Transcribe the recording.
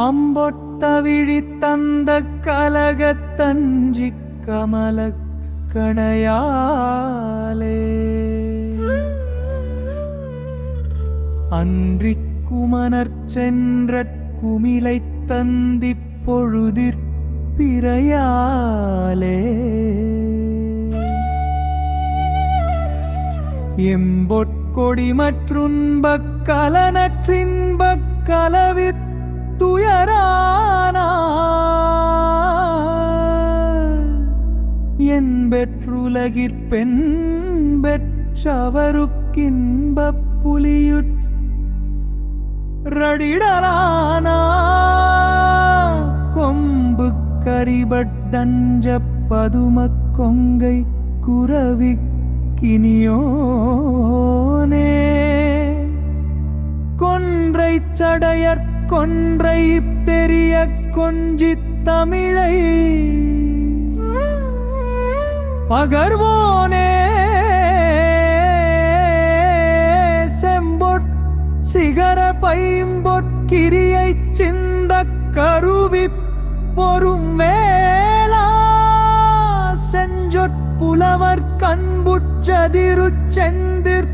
அம்பொட்டவிழி தந்த கலகத்தஞ்சி கமல கணையாலே அன்றி குமணர் சென்ற குமிழை தந்தி பொழுதிற் பிறையாலே எம்பொற்கொடி மற்றுன்பக் கலனற்றின்பக் கலவித் துயரான? என் பெற்றுலகிற்பெண் பெற்றவருக்கின்பப் புலியுட் ரடிடலானா கொம்பு கரிபட்டஞ்ச பதும கொங்கை குரவி கினியோனே. கொன்றை சடையற் கொன்றை பெரிய கொஞ்சித் தமிழை. பகர்வோனே செம்பொட் சிகர பைம்பொற்கிரியை சிந்த கருவி பொறும் மேலா செஞ்சொற் புலவர் கண்புற்றதிரு செந்திற்